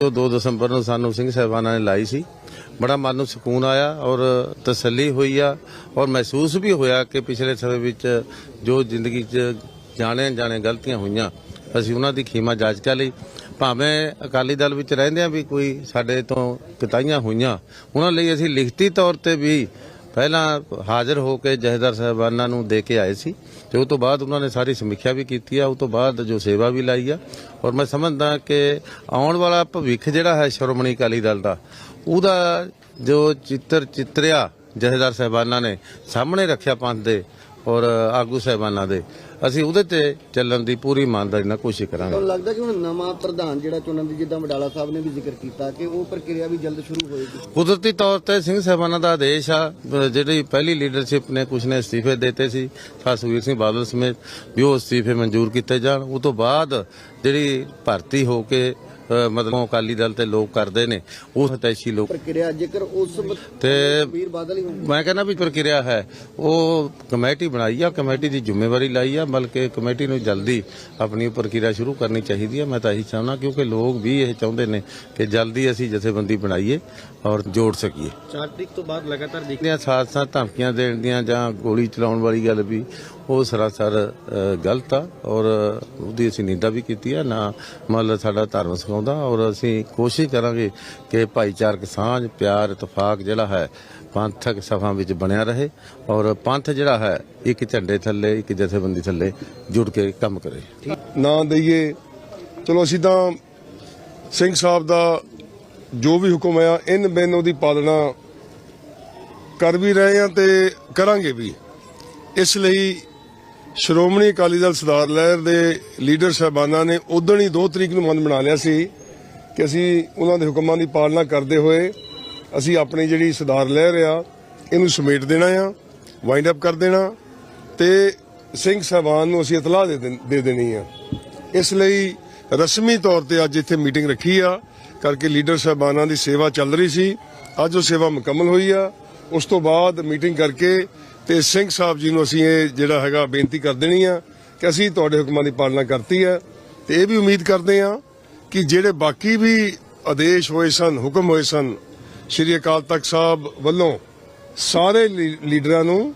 ਜੋ 2 ਦਸੰਬਰ ਨੂੰ ਸਾਨੂੰ ਸਿੰਘ ਸਾਹਿਬਾਨਾਂ ਨੇ ਲਾਈ ਸੀ। ਬੜਾ ਮਨ ਨੂੰ ਸਕੂਨ ਆਇਆ ਔਰ ਤਸੱਲੀ ਹੋਈ ਆ ਔਰ ਮਹਿਸੂਸ ਵੀ ਹੋਇਆ ਕਿ ਪਿਛਲੇ ਸਮੇਂ ਵਿੱਚ ਜੋ ਜ਼ਿੰਦਗੀ 'ਚ ਜਾਣੇ ਜਾਣੇ ਗਲਤੀਆਂ ਹੋਈਆਂ, ਅਸੀਂ ਉਹਨਾਂ ਦੀ ਖੀਮਾ ਜਾਂਚ ਕਰ ਲਈ। ਭਾਵੇਂ ਅਕਾਲੀ ਦਲ ਵਿੱਚ ਰਹਿੰਦੇ ਆ ਵੀ ਕੋਈ ਸਾਡੇ ਤੋਂ ਕਿਤਾਈਆਂ ਹੋਈਆਂ, ਉਹਨਾਂ ਲਈ ਅਸੀਂ ਲਿਖਤੀ ਤੌਰ ਤੇ ਵੀ ਪਹਿਲਾਂ ਹਾਜ਼ਰ ਹੋ ਕੇ ਜਹੇਦਾਰ ਸਾਹਿਬਾਨਾਂ ਨੂੰ ਦੇ ਕੇ ਆਏ ਸੀ ਤੇ ਉਹ ਤੋਂ ਬਾਅਦ ਉਹਨਾਂ ਨੇ ਸਾਰੀ ਸਮੀਖਿਆ ਵੀ ਕੀਤੀ ਆ, ਉਹ ਤੋਂ ਬਾਅਦ ਜੋ ਸੇਵਾ ਵੀ ਲਾਈ ਆ। ਔਰ ਮੈਂ ਸਮਝਦਾ ਕਿ ਆਉਣ ਵਾਲਾ ਭਵਿੱਖ ਜਿਹੜਾ ਹੈ ਸ਼੍ਰੋਮਣੀ ਅਕਾਲੀ ਦਲ ਦਾ, ਉਹਦਾ ਜੋ ਚਿੱਤਰ ਚਿੱਤਰਿਆ ਜਹੇਦਾਰ ਸਾਹਿਬਾਨਾਂ ਨੇ ਸਾਹਮਣੇ ਰੱਖਿਆ ਪੰਥ ਦੇ ਔਰ ਆਗੂ ਸਾਹਿਬਾਨਾਂ ਦੇ ਅਸੀਂ ਉਹਦੇ ਤੇ ਚੱਲਣ ਦੀ ਪੂਰੀ ਇਮਾਨਦਾਰੀ ਨਾਲ ਕੋਸ਼ਿਸ਼ ਕਰਾਂਗੇ। ਤੁਹਾਨੂੰ ਲੱਗਦਾ ਕਿ ਹੁਣ ਨਵਾਂ ਪ੍ਰਧਾਨ ਜਿਹੜਾ ਚੁਣਨ ਦੀ ਜਿੱਦਾਂ ਵਡਾਲਾ ਸਾਹਿਬ ਨੇ ਵੀ ਜ਼ਿਕਰ ਕੀਤਾ ਕਿ ਉਹ ਪ੍ਰਕਿਰਿਆ ਵੀ ਜਲਦ ਸ਼ੁਰੂ ਹੋਏਗੀ? ਕੁਦਰਤੀ ਤੌਰ ਤੇ ਸਿੰਘ ਸਾਹਿਬਾਨਾਂ ਦਾ ਆਦੇਸ਼ ਆ ਅਹ ਜਿਹੜੀ ਪਹਿਲੀ ਲੀਡਰਸ਼ਿਪ ਨੇ ਕੁਝ ਨੇ ਅਸਤੀਫੇ ਦਿੱਤੇ ਸੀ ਸੁਖਬੀਰ ਸਿੰਘ ਬਾਦਲ ਸਮੇਤ ਵੀ ਉਹ ਅਸਤੀਫੇ ਮਨਜ਼ੂਰ ਕੀਤੇ ਜਾਣ। ਉਸ ਤੋਂ ਬਾਅਦ ਜਿਹੜੀ ਭਰਤੀ ਹੋ ਕੇ ਮਤਲਬ ਅਕਾਲੀ ਦਲ ਤੇ ਲੋਕ ਕਰਦੇ ਨੇ ਉਹ ਹਤੈਸ਼ੀ ਲੋਕ ਪ੍ਰਕਿਰਿਆ ਜੇਕਰ ਉਸ ਤੇ ਵੀਰ ਬਾਦਲ ਹੀ ਹੋਣ ਮੈਂ ਕਹਿੰਦਾ ਵੀ ਪ੍ਰਕਿਰਿਆ ਹੈ। ਉਹ ਕਮੇਟੀ ਬਣਾਈ ਆ ਕਮੇਟੀ ਦੀ ਜ਼ਿੰਮੇਵਾਰੀ ਲਾਈ ਆ ਬਲਕਿ ਕਮੇਟੀ ਨੂੰ ਜਲਦੀ ਆਪਣੀ ਪ੍ਰਕਿਰਿਆ ਸ਼ੁਰੂ ਕਰਨੀ ਚਾਹੀਦੀ ਆ। ਮੈਂ ਤਾਂ ਇਹੀ ਚਾਹੁੰਦਾ ਕਿਉਂਕਿ ਲੋਕ ਵੀ ਇਹ ਚਾਹੁੰਦੇ ਨੇ ਕਿ ਜਲਦੀ ਅਸੀਂ ਜਥੇਬੰਦੀ ਬਣਾਈਏ ਔਰ ਜੋੜ ਸਕੀਏ। 4 ਤਰੀਕ ਤੋਂ ਬਾਅਦ ਲਗਾਤਾਰ ਦੇਖ ਦੀਆਂ ਸਾਥ ਸਾਥ ਧਮਕੀਆਂ ਦੇਣ ਦੀਆਂ ਜਾਂ ਗੋਲੀ ਚਲਾਉਣ ਵਾਲੀ ਗੱਲ ਵੀ ਉਹ ਸਰਾਸਰ ਗਲਤ ਆ ਔਰ ਉਹਦੀ ਅਸੀਂ ਨਿੰਦਾ ਵੀ ਕੀਤੀ ਆ। ਨਾ ਮਤਲਬ ਸਾਡਾ ਧਰਮ ਸਿਖਾਉਂਦਾ ਔਰ ਅਸੀਂ ਕੋਸ਼ਿਸ਼ ਕਰਾਂਗੇ ਕਿ ਭਾਈਚਾਰਕ ਸਾਂਝ, ਪਿਆਰ, ਇਤਫਾਕ ਜਿਹੜਾ ਹੈ, ਪੰਥਕ ਸਫ਼ਾਂ ਵਿੱਚ ਬਣਿਆ ਰਹੇ ਔਰ ਪੰਥ ਜਿਹੜਾ ਹੈ, ਇੱਕ ਝੰਡੇ ਥੱਲੇ, ਇੱਕ ਜਥੇਬੰਦੀ ਥੱਲੇ ਜੁੜ ਕੇ ਕੰਮ ਕਰੇ। ਨਾ ਦਈਏ। ਚਲੋ, ਅਸੀਂ ਤਾਂ ਸਿੰਘ ਸਾਹਿਬ ਦਾ ਜੋ ਵੀ ਹੁਕਮ ਆਇਆ ਇਨ ਬਿਨ ਉਹਦੀ ਪਾਲਣਾ ਕਰ ਵੀ ਰਹੇ ਹਾਂ ਤੇ ਕਰਾਂਗੇ ਵੀ। ਇਸ ਲਈ ਸ਼੍ਰੋਮਣੀ ਅਕਾਲੀ ਦਲ ਸਰਦਾਰ ਲਹਿਰ ਦੇ ਲੀਡਰ ਸਾਹਿਬਾਨਾਂ ਨੇ ਉਦੋਂ ਹੀ 2 ਤਰੀਕ ਨੂੰ ਮਨ ਬਣਾ ਲਿਆ ਸੀ ਕਿ ਅਸੀਂ ਉਹਨਾਂ ਦੇ ਹੁਕਮਾਂ ਦੀ ਪਾਲਣਾ ਕਰਦੇ ਹੋਏ ਅਸੀਂ ਆਪਣੀ ਜਿਹੜੀ ਸਰਦਾਰ ਲਹਿਰ ਆ, ਇਹਨੂੰ ਸਮੇਟ ਦੇਣਾ ਆ ਵਾਈਂਡ ਅਪ ਕਰ ਦੇਣਾ ਤੇ ਸਿੰਘ ਸਾਹਿਬਾਨ ਨੂੰ ਅਸੀਂ ਇਤਲਾਹ ਦੇ ਦੇ ਦੇਣੀ ਆ। ਇਸ ਲਈ ਰਸਮੀ ਤੌਰ ਤੇ ਅੱਜ ਇੱਥੇ ਮੀਟਿੰਗ ਰੱਖੀ ਆ, ਕਰਕੇ ਲੀਡਰ ਸਾਹਿਬਾਨਾਂ ਦੀ ਸੇਵਾ ਚੱਲ ਰਹੀ ਸੀ। ਅੱਜ ਉਹ ਸੇਵਾ ਮੁਕੰਮਲ ਹੋਈ ਆ। ਉਸ ਤੋਂ ਬਾਅਦ ਮੀਟਿੰਗ ਕਰਕੇ ਤੇ ਸਿੰਘ ਸਾਹਿਬ ਜੀ ਨੂੰ ਅਸੀਂ ਇਹ ਜਿਹੜਾ ਹੈਗਾ ਬੇਨਤੀ ਕਰ ਦੇਣੀ ਆ ਕਿ ਅਸੀਂ ਤੁਹਾਡੇ ਹੁਕਮਾਂ ਦੀ ਪਾਲਣਾ ਕਰਤੀ ਹੈ ਤੇ ਇਹ ਵੀ ਉਮੀਦ ਕਰਦੇ ਆ ਕਿ ਜਿਹੜੇ ਬਾਕੀ ਵੀ ਆਦੇਸ਼ ਹੋਏ ਸਨ, ਹੁਕਮ ਹੋਏ ਸਨ, ਸ਼੍ਰੀ ਅਕਾਲ ਤਖਤ ਸਾਹਿਬ ਵੱਲੋਂ ਸਾਰੇ ਲੀਡਰਾਂ ਨੂੰ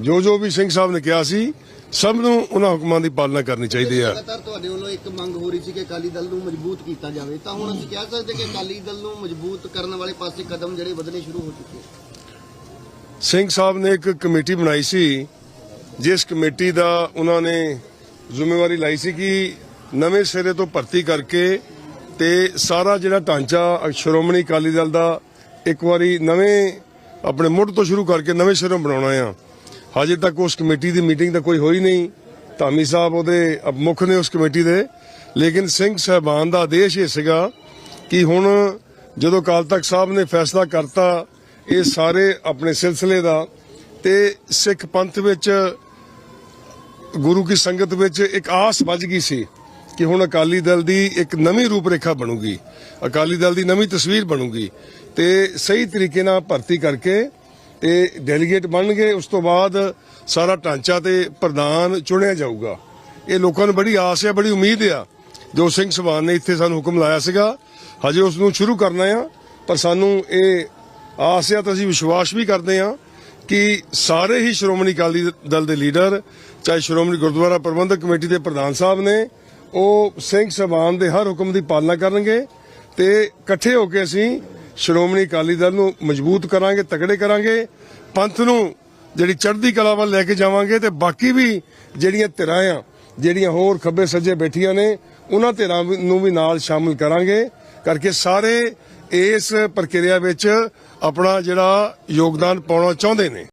ਜੋ ਜੋ ਵੀ ਸਿੰਘ ਸਾਹਿਬ ਨੇ ਕਿਹਾ ਸੀ, ਸਭ ਨੂੰ ਉਹਨਾਂ ਹੁਕਮਾਂ ਦੀ ਪਾਲਣਾ ਕਰਨੀ ਚਾਹੀਦੀ ਹੈ ਲਗਾਤਾਰ ਤੁਹਾਡੇ ਵੱਲੋਂ ਇੱਕ ਮੰਗ ਹੋ ਰਹੀ ਸੀ ਕਿ ਅਕਾਲੀ ਦਲ ਨੂੰ ਮਜ਼ਬੂਤ ਕੀਤਾ ਜਾਵੇ। ਤਾਂ ਹੁਣ ਅਸੀਂ ਕਹਿ ਸਕਦੇ ਕਿ ਅਕਾਲੀ ਦਲ ਨੂੰ ਮਜ਼ਬੂਤ ਕਰਨ ਵਾਲੇ ਪਾਸੇ ਕਦਮ ਜਿਹੜੇ ਵਧਣੇ ਸ਼ੁਰੂ ਹੋ ਚੁੱਕੇ ਸਿੰਘ ਸਾਹਿਬ ਨੇ ਇੱਕ ਕਮੇਟੀ ਬਣਾਈ ਸੀ, ਜਿਸ ਕਮੇਟੀ ਦਾ ਉਹਨਾਂ ਨੇ ਜ਼ਿੰਮੇਵਾਰੀ ਲਈ ਸੀ ਕਿ ਨਵੇਂ ਸਿਰੇ ਤੋਂ ਭਰਤੀ ਕਰਕੇ ਤੇ ਸਾਰਾ ਜਿਹੜਾ ਢਾਂਚਾ ਸ਼੍ਰੋਮਣੀ ਅਕਾਲੀ ਦਲ ਦਾ ਇੱਕ ਵਾਰੀ ਨਵੇਂ, ਆਪਣੇ ਮੁੱਢ ਤੋਂ ਸ਼ੁਰੂ ਕਰਕੇ ਨਵੇਂ ਸਿਰੋਂ ਬਣਾਉਣਾ ਆ। ਹਜੇ ਤੱਕ ਉਸ ਕਮੇਟੀ ਦੀ ਮੀਟਿੰਗ ਤਾਂ ਕੋਈ ਹੋਈ ਨਹੀਂ। ਧਾਮੀ ਸਾਹਿਬ ਉਹਦੇ ਮੁੱਖ ਨੇ ਉਸ ਕਮੇਟੀ ਦੇ। ਲੇਕਿਨ ਸਿੰਘ ਸਾਹਿਬਾਨ ਦਾ ਆਦੇਸ਼ ਇਹ ਸੀਗਾ ਕਿ ਹੁਣ ਜਦੋਂ ਅਕਾਲ ਤਖਤ ਸਾਹਿਬ ਨੇ ਫੈਸਲਾ ਕਰਤਾ ਇਹ ਸਾਰੇ ਆਪਣੇ ਸਿਲਸਿਲੇ ਦਾ ਤੇ ਸਿੱਖ ਪੰਥ ਵਿੱਚ, ਗੁਰੂ ਕੀ ਸੰਗਤ ਵਿੱਚ ਇੱਕ ਆਸ ਵੱਜ ਗਈ ਸੀ ਕਿ ਹੁਣ ਅਕਾਲੀ ਦਲ ਦੀ ਇੱਕ ਨਵੀਂ ਰੂਪਰੇਖਾ ਬਣੂਗੀ। ਅਕਾਲੀ ਦਲ ਦੀ ਨਵੀਂ ਤਸਵੀਰ ਬਣੂਗੀ ਤੇ ਸਹੀ ਤਰੀਕੇ ਨਾਲ ਭਰਤੀ ਕਰਕੇ ਤੇ ਡੈਲੀਗੇਟ ਬਣਨਗੇ। ਉਸ ਤੋਂ ਬਾਅਦ ਸਾਰਾ ਢਾਂਚਾ ਤੇ ਪ੍ਰਧਾਨ ਚੁਣਿਆ ਜਾਊਗਾ। ਇਹ ਲੋਕਾਂ ਨੂੰ ਬੜੀ ਆਸ ਹੈ, ਬੜੀ ਉਮੀਦ ਆ ਜੋ ਸਿੰਘ ਸਭਾਨ ਨੇ ਇੱਥੇ ਸਾਨੂੰ ਹੁਕਮ ਲਾਇਆ ਸੀਗਾ, ਹਜੇ ਉਸ ਨੂੰ ਸ਼ੁਰੂ ਕਰਨਾ ਆ, ਪਰ ਸਾਨੂੰ ਇਹ ਆਸ ਆ ਤਾਂ ਅਸੀਂ ਵਿਸ਼ਵਾਸ ਵੀ ਕਰਦੇ ਹਾਂ ਕਿ ਸਾਰੇ ਹੀ ਸ਼੍ਰੋਮਣੀ ਅਕਾਲੀ ਦਲ ਦੇ ਲੀਡਰ, ਚਾਹੇ ਸ਼੍ਰੋਮਣੀ ਗੁਰਦੁਆਰਾ ਪ੍ਰਬੰਧਕ ਕਮੇਟੀ ਦੇ ਪ੍ਰਧਾਨ ਸਾਹਿਬ ਨੇ, ਉਹ ਸਿੰਘ ਸਭਾਨ ਦੇ ਹਰ ਹੁਕਮ ਦੀ ਪਾਲਣਾ ਕਰਨਗੇ ਤੇ ਇਕੱਠੇ ਹੋ ਕੇ ਅਸੀਂ ਸ਼੍ਰੋਮਣੀ ਅਕਾਲੀ ਦਲ ਨੂੰ ਮਜ਼ਬੂਤ ਕਰਾਂਗੇ, ਤਕੜੇ ਕਰਾਂਗੇ। ਪੰਥ ਨੂੰ ਜਿਹੜੀ ਚੜ੍ਹਦੀ ਕਲਾ ਵੱਲ ਲੈ ਕੇ ਜਾਵਾਂਗੇ ਤੇ ਬਾਕੀ ਵੀ ਜਿਹੜੀਆਂ ਧਿਰਾਂ ਆ, ਜਿਹੜੀਆਂ ਹੋਰ ਖੱਬੇ ਸੱਜੇ ਬੈਠੀਆਂ ਨੇ, ਉਹਨਾਂ ਧਿਰਾਂ ਨੂੰ ਵੀ ਨਾਲ ਸ਼ਾਮਲ ਕਰਾਂਗੇ। ਕਰਕੇ ਸਾਰੇ ਇਸ ਪ੍ਰਕਿਰਿਆ ਵਿੱਚ ਆਪਣਾ ਜਿਹੜਾ ਯੋਗਦਾਨ ਪਾਉਣਾ ਚਾਹੁੰਦੇ ਨੇ।